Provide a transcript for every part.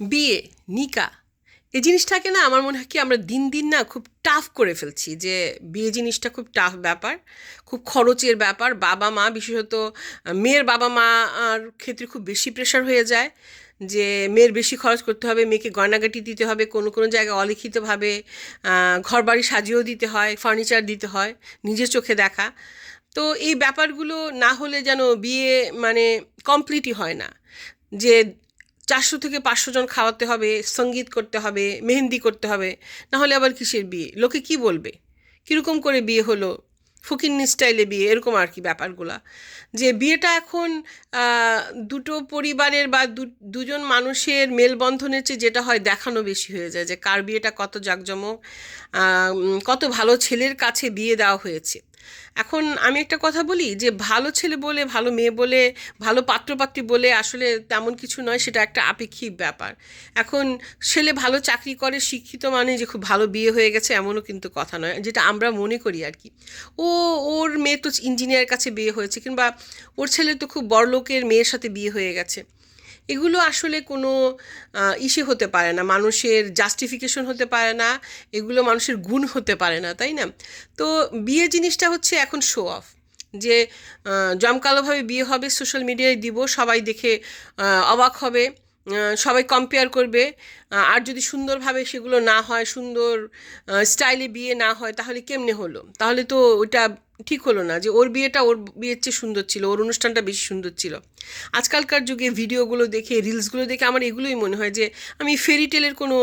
বিয়ে, নিকা। এই জিনিসটাকে না আমার মনে হয় কি আমরা দিন দিন না খুব টাফ করে ফেলছি যে বিয়ে জিনিসটা খুব টাফ ব্যাপার, খুব খরচের ব্যাপার। বাবা মা বিশেষত, মেয়ের বাবা মা আর ক্ষেত্রে খুব বেশি প্রেশার হয়ে যায় যে মেয়ের বেশি খরচ করতে হবে, মেয়েকে গয়নাগাটি দিতে হবে, কোনো কোনো জায়গায় অলিখিতভাবে ঘর বাড়ি সাজিয়েও দিতে হয় ফার্নিচার দিতে হয়, নিজের চোখে দেখা। তো এই ব্যাপারগুলো না হলে যেন বিয়ে মানে কমপ্লিটই হয় না। যে চারশো থেকে পাঁচশো জন খাওয়াতে হবে, সংগীত করতে হবে, মেহেন্দি করতে হবে না হলে আবার কিসের বিয়ে? লোকে কি বলবে? কীরকম করে বিয়ে হলো? ফকিন্নি স্টাইলে বিয়ে, এরকম আর কি ব্যাপারগুলা। যে বিয়েটা এখন দুটো পরিবারের বা দুজন মানুষের মেলবন্ধনের চেয়ে যেটা হয় দেখানো বেশি হয়ে যায় যে কার বিয়েটা কত জাঁকজমক কত ভালো ছেলের কাছে বিয়ে দেওয়া হয়েছে। এখন আমি একটা কথা বলি যে ভালো ছেলে বলে, ভালো মেয়ে বলে, ভালো পাত্রপাত্রী বলে আসলে তেমন কিছু নয়, সেটা একটা আপেক্ষিক ব্যাপার। এখন ছেলে ভালো চাকরি করে, শিক্ষিত মানে যে খুব ভালো বিয়ে হয়ে গেছে এমনও কিন্তু কথা নয়, যেটা আমরা মনে করি আর কি। ও, ওর মেয়ে তো ইঞ্জিনিয়ারের কাছে বিয়ে হয়েছে কিংবা ওর ছেলে তো খুব বড়লোকের মেয়ের সাথে বিয়ে হয়ে গেছে। এগুলো আসলে কোনো ইসে হতে পারে না। মানুষের জাস্টিফিকেশন হতে পারে না, এগুলো মানুষের গুণ হতে পারে না, তাই না? তো বিয়ে জিনিসটা হচ্ছে এখন শো অফ যে জমকালোভাবে বিয়ে হবে সোশ্যাল মিডিয়ায় দিব, সবাই দেখে অবাক হবে। সবাই কম্পেয়ার করবে। আর যদি সুন্দরভাবে সেগুলো না হয়, সুন্দর স্টাইলে বিয়ে না হয়, তাহলে কেমনে হলো? তাহলে তো ওইটা ঠিক হলো না যে ওর বিয়েটা ওর বিয়ের চেয়ে সুন্দর ছিল, ওর অনুষ্ঠানটা বেশি সুন্দর ছিল। আজকালকার যুগে ভিডিওগুলো দেখে রিলসগুলো দেখে আমার এগুলোই মনে হয় যে আমি ফেরি টেলের কোনো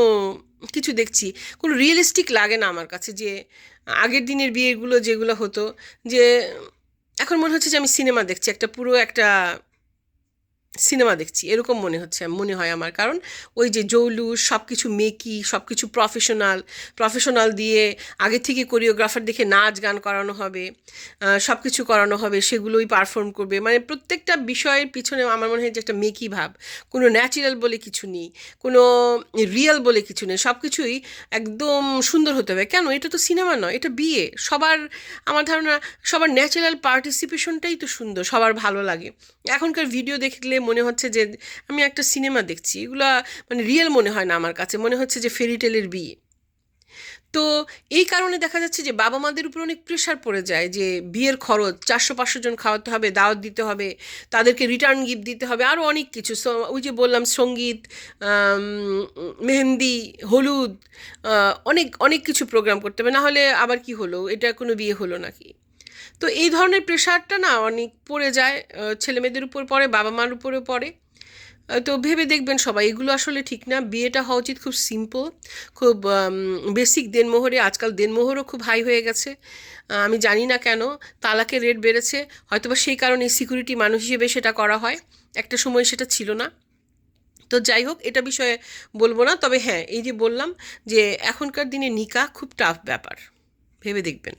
কিছু দেখছি, কোনো রিয়েলিস্টিক লাগে না আমার কাছে যে আগের দিনের বিয়েগুলো যেগুলো হতো, যে এখন মনে হচ্ছে যে আমি সিনেমা দেখছি, একটা পুরো একটা সিনেমা দেখছি, এরকম মনে হচ্ছে, মনে হয় আমার। কারণ ওই যে জৌলুস সব কিছু মেকি সব কিছু প্রফেশনাল প্রফেশনাল দিয়ে আগে থেকে কোরিওগ্রাফার দেখে নাচ, গান করানো হবে সব কিছু করানো হবে, সেগুলোই পারফর্ম করবে। মানে প্রত্যেকটা বিষয়ের পিছনে আমার মনে হয় যে একটা মেকি ভাব। কোনো ন্যাচারাল বলে কিছু নেই, কোনো রিয়েল বলে কিছু নেই সব কিছুই একদম সুন্দর হতে হবে। কেন? এটা তো সিনেমা নয়, এটা বিয়ে। সবার, আমার ধারণা সবার ন্যাচারাল পার্টিসিপেশনটাই তো সুন্দর, সবার ভালো লাগে। এখনকার ভিডিও দেখলে মনে হচ্ছে যে আমি একটা সিনেমা দেখছি, এগুলো মানে রিয়েল মনে হয় না আমার কাছে, মনে হচ্ছে যে ফেরিটেলের বিয়ে। তো এই কারণে দেখা যাচ্ছে যে বাবা মাদের উপর অনেক প্রেশার পড়ে যায় যে বিয়ের খরচ চারশো পাঁচশো জন খাওয়াতে হবে, দাওয়াত দিতে হবে, তাদেরকে রিটার্ন গিফট দিতে হবে আরও অনেক কিছু। ওই যে বললাম সংগীত মেহেন্দি, হলুদ অনেক অনেক কিছু প্রোগ্রাম করতে হবে, না হলে আবার কি হলো? এটা কোনো বিয়ে হলো নাকি? তো এই ধরনের প্রেশারটা না অনেক পড়ে যায় ছেলে মেয়েদের উপর পড়ে বাবা মার উপরে পড়ে তো ভেবে দেখবেন সবাই, এগুলো আসলে ঠিক না। বিয়েটা হওয়া উচিত খুব সিম্পল খুব বেসিক দেনমোহরে। আজকাল দেনমোহরও খুব হাই হয়ে গেছে। আমি জানি না কেন, তালাকের রেট বেড়েছে। হয়তোবা সেই কারণে সিকিউরিটি মানুষ হিসেবে সেটা করা হয়। একটা সময় সেটা ছিল না। তো যাই হোক, এটা বিষয়ে বলব না। তবে হ্যাঁ এই যে বললাম যে এখনকার দিনে নিকা খুব টাফ ব্যাপার। ভেবে দেখবেন।